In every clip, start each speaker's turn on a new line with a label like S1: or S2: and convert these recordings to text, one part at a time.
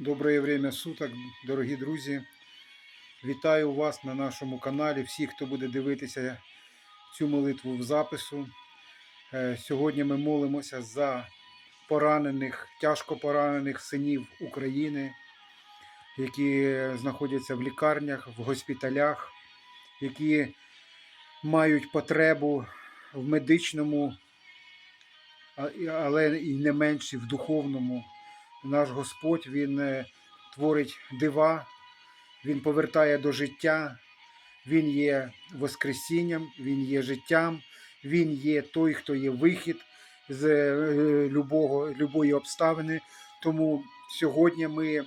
S1: Доброе время суток, дорогі друзі. Вітаю вас на нашому каналі. Всі, хто буде дивитися цю молитву в запису. Е, Сьогодні ми молимося за поранених, тяжко поранених синів України, які знаходяться в лікарнях, в госпіталях, які мають потребу в медичному, але і не менше в духовному наш Господь Він е, творить дива, Він повертає до життя, Він є Воскресінням, Він є життям, Він є той, хто є вихід з е, любого, любої обставини. Тому сьогодні ми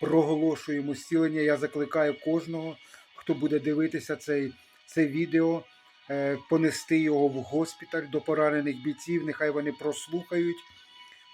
S1: проголошуємо зцілення. Я закликаю кожного, хто буде дивитися цей, це відео, е, понести його в госпіталь до поранених бійців. Нехай вони прослухають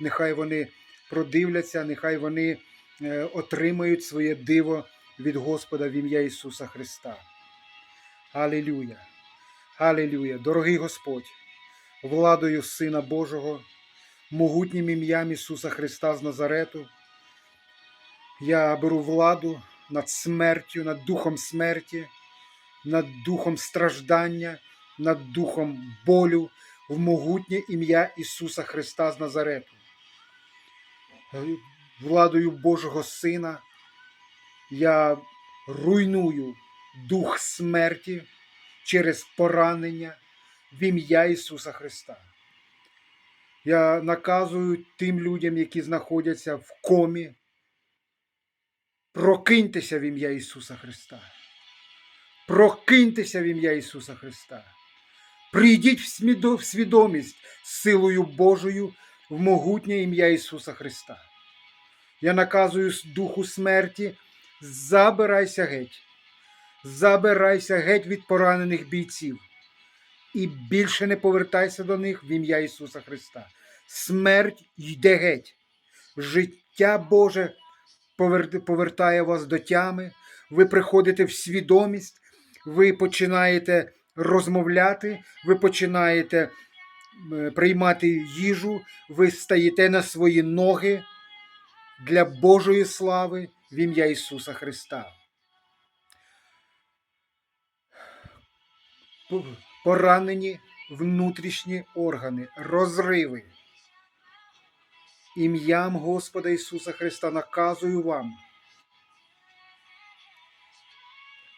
S1: нехай вони продивляться, нехай вони е, отримають своє диво від Господа в ім'я Ісуса Христа. Алілюя! Алілюя! Дорогий Господь, владою Сина Божого, могутнім ім'ям Ісуса Христа з Назарету, я беру владу над смертю, над духом смерті, над духом страждання, над духом болю в могутнє ім'я Ісуса Христа з Назарету. Владою Божого Сина я руйную дух смерті через поранення в ім'я Ісуса Христа. Я наказую тим людям, які знаходяться в комі, прокиньтеся в ім'я Ісуса Христа. Прокиньтеся в ім'я Ісуса Христа. Прийдіть в свідомість силою Божою в могутнє ім'я Ісуса Христа. Я наказую духу смерті, забирайся геть. Забирайся геть від поранених бійців. І більше не повертайся до них в ім'я Ісуса Христа. Смерть йде геть. Життя Боже повертає вас до тями. Ви приходите в свідомість, ви починаєте розмовляти, ви починаєте приймати їжу, ви стаєте на свої ноги для Божої слави в ім'я Ісуса Христа. Поранені внутрішні органи, розриви. Ім'ям Господа Ісуса Христа наказую вам.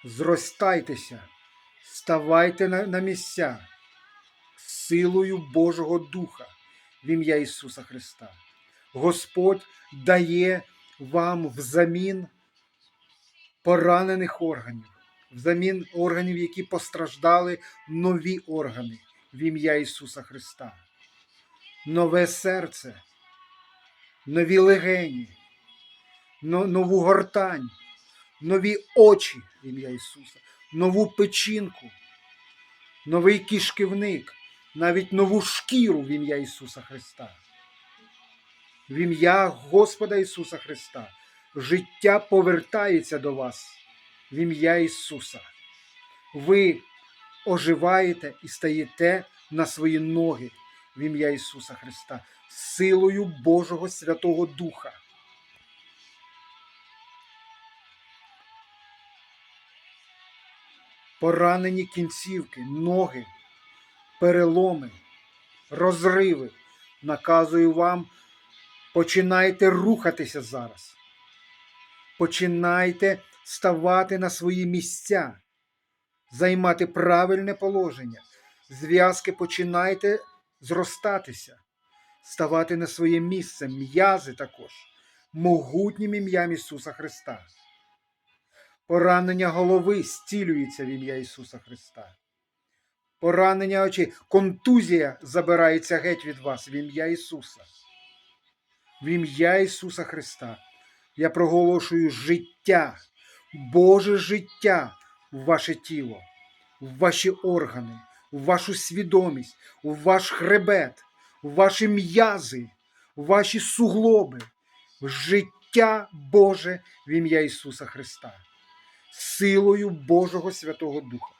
S1: Зростайтеся, ставайте на, на місця силою Божого Духа в ім'я Ісуса Христа. Господь дає вам взамін поранених органів, взамін органів, які постраждали, нові органи в ім'я Ісуса Христа. Нове серце, нові легені, нову гортань, нові очі в ім'я Ісуса, нову печінку, новий кишківник, навіть нову шкіру в ім'я Ісуса Христа. В ім'я Господа Ісуса Христа. Життя повертається до вас в ім'я Ісуса. Ви оживаєте і стаєте на свої ноги в ім'я Ісуса Христа силою Божого Святого Духа. Поранені кінцівки, ноги, переломи, розриви. Наказую вам, починайте рухатися зараз. Починайте ставати на свої місця, займати правильне положення. Зв'язки починайте зростатися, ставати на своє місце, м'язи також, могутнім ім'ям Ісуса Христа. Поранення голови зцілюється в ім'я Ісуса Христа. Поранення очей, контузія забирається геть від вас в ім'я Ісуса. В ім'я Ісуса Христа. Я проголошую життя, Боже життя в ваше тіло, в ваші органи, в вашу свідомість, в ваш хребет, в ваші м'язи, в ваші суглоби, життя Боже в ім'я Ісуса Христа, силою Божого Святого Духа,